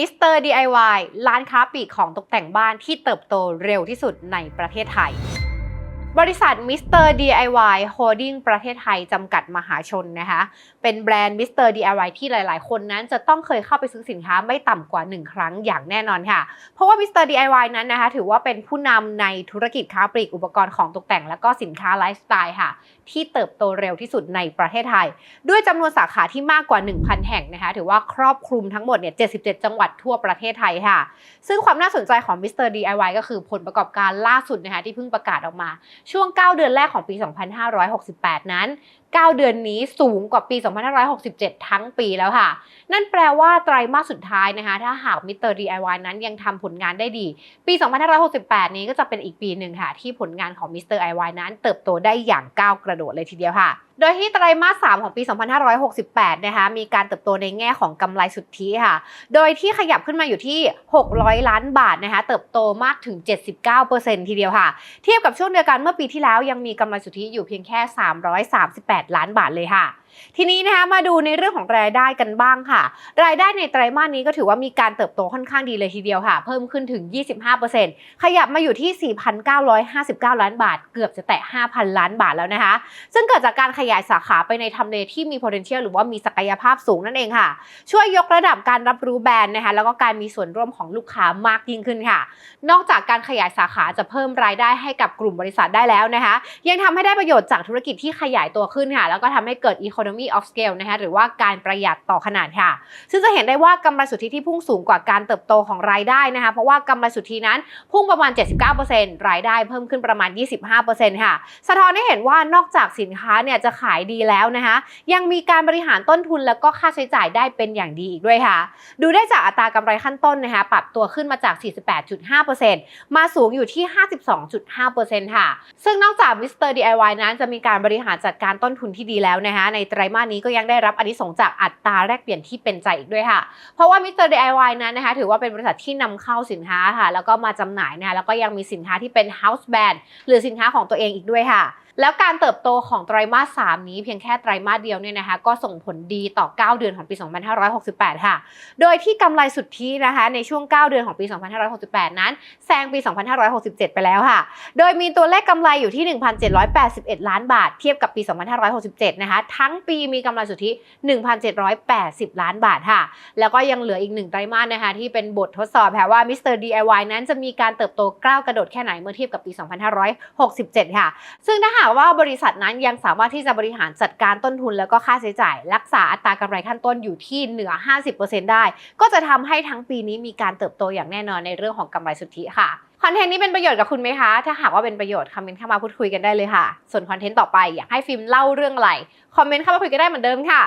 มิสเตอร์ DIY ร้านค้าปลีกของตกแต่งบ้านที่เติบโตเร็วที่สุดในประเทศไทย บริษัทมิสเตอร์ DIY Holding ประเทศไทยจำกัดมหาชนนะคะ เป็นแบรนด์มิสเตอร์ DIY ที่หลาย ๆ คนนั้นจะต้องเคยเข้าไปซื้อสินค้าไม่ต่ำกว่า 1 ครั้งอย่างแน่นอนค่ะ เพราะว่ามิสเตอร์ DIY นั้นนะคะ ถือว่าเป็นผู้นำในธุรกิจค้าปลีกอุปกรณ์ของตกแต่ง และก็สินค้าไลฟ์สไตล์ค่ะ ที่เติบโตเร็วที่สุดในประเทศไทย ด้วยจำนวนสาขาที่มากกว่า 1,000 แห่งนะคะถือว่าครอบคลุมทั้งหมดเนี่ย 77 จังหวัดทั่วประเทศไทยค่ะ ซึ่งความน่าสนใจของ Mr. DIY ก็คือผลประกอบการล่าสุดนะคะที่เพิ่งประกาศออกมา ช่วง 9 เดือนแรกของปี 2568 นั้น9 เดือนนี้สูงกว่าปี 2567 ทั้งปีแล้วค่ะ นั่นแปลว่าไตรมาสสุดท้ายนะคะ ถ้าหาก Mr. DIY นั้นยังทำผลงานได้ดี ปี 2568 นี้ก็จะเป็นอีกปีหนึ่งค่ะ ที่ผลงานของ Mr. DIY นั้นเติบโตได้อย่างก้าวกระโดดเลยทีเดียวค่ะ โดยที่ไตรมาส 3 ของปี 2568 นะคะ มีการเติบโตในแง่ของกำไรสุทธิค่ะ โดยที่ขยับขึ้นมาอยู่ที่ 600 ล้านบาทนะคะ เติบโตมากถึง 79%ทีเดียวค่ะ เทียบกับช่วงเดียวกันเมื่อปีที่แล้วยังมีกำไรสุทธิอยู่เพียงแค่ 338 ล้านบาทเลยค่ะทีนี้นะคะมาดูในเรื่องของรายได้กันบ้างค่ะ รายได้ในไตรมาสนี้ก็ถือว่ามีการเติบโตค่อนข้างดีเลยทีเดียวค่ะ เพิ่มขึ้นถึง 25%ขยับมาอยู่ที่ 4,959 ล้านบาท เกือบจะแตะ 5,000 ล้านบาทแล้วนะคะซึ่งเกิดจากการขยายสาขาไปในทำเลที่มี potential หรือว่ามีศักยภาพสูงนั่นเองค่ะ ช่วยยกระดับการรับรู้แบรนด์นะคะแล้วก็การมีส่วนร่วมของลูกค้ามากยิ่งขึ้นค่ะ นอกจากการขยายสาขาจะเพิ่มรายได้ให้กับกลุ่มบริษัทได้แล้วนะคะ ยังทำให้ได้ประโยชน์จากธุรกิจที่ขยายตัวขึ้นค่ะ แล้วก็ทำให้เกิด economy of scale นะคะหรือว่าการประหยัดต่อขนาดค่ะ ซึ่งจะเห็นได้ว่ากำไรสุทธิที่พุ่งสูงกว่าการเติบโตของรายได้นะคะเพราะว่ากำไรสุทธินั้นพุ่งประมาณ 79%รายได้เพิ่มขึ้นประมาณ 25%ค่ะ สะท้อนให้เห็นว่านอกจากสินค้าเนี่ยจะขายดีแล้วนะคะยังมีการบริหารต้นทุนแล้วก็ค่าใช้จ่ายได้เป็นอย่างดีอีกด้วยค่ะ ดูได้จากอัตรากำไรขั้นต้นนะคะปรับตัวขึ้นมาจาก 48.5%มาสูงอยู่ที่ 52.5%ค่ะ ซึ่งนอกจาก Mr. DIY นั้นจะมีการบริหารจัดการต้นทุนที่ดีแล้วนะคะในไตรมาสนี้ก็ยังได้รับอานิสงส์จากอัตราแลกเปลี่ยนที่เป็นใจอีกด้วยค่ะ เพราะว่า Mr. DIY นั้นนะคะถือว่าเป็นบริษัทที่นำเข้าสินค้าค่ะ แล้วก็มาจำหน่ายนะคะแล้วก็ยังมีสินค้าที่เป็น house brand หรือสินค้าของตัวเองอีกด้วยค่ะ แล้วการเติบโตของไตรมาส 3 นี้เพียงแค่ไตรมาสเดียวเนี่ยนะคะก็ส่งผลดีต่อ 9 เดือนของปี 2568 ค่ะ โดยที่กำไรสุทธินะคะในช่วง 9 เดือนของปี 2568 นั้นแซงปี 2567 ไปแล้วค่ะ โดยมีตัวเลขกำไรอยู่ที่ 1,781 ล้านบาท เทียบกับปี 2567 นะคะทั้งปีมีกำไรสุทธิ 1,780 ล้านบาทค่ะ แล้วก็ยังเหลืออีกหนึ่งไตรมาสนะคะที่เป็นบททดสอบค่ะว่า Mr. DIY นั้นจะมีการเติบโตก้าวกระโดดแค่ไหนเมื่อเทียบกับปี 2567 ค่ะ ซึ่งถ้าหากว่าบริษัทนั้นยังสามารถที่จะบริหารจัดการต้นทุนแล้วก็ค่าใช้จ่าย รักษาอัตรากำไรขั้นต้นอยู่ที่เหนือ 50%ได้ ก็จะทำให้ทั้งปีนี้มีการเติบโตอย่างแน่นอนในเรื่องของกำไรสุทธิค่ะคอนเทนต์นี้เป็นประโยชน์กับคุณไหมคะ ถ้าหากว่าเป็นประโยชน์คอมเมนต์เข้ามาพูดคุยกันได้เลยค่ะ ส่วนคอนเทนต์ต่อไปอยากให้ฟิล์มเล่าเรื่องอะไร คอมเมนต์เข้ามาคุยกันได้เหมือนเดิมค่ะ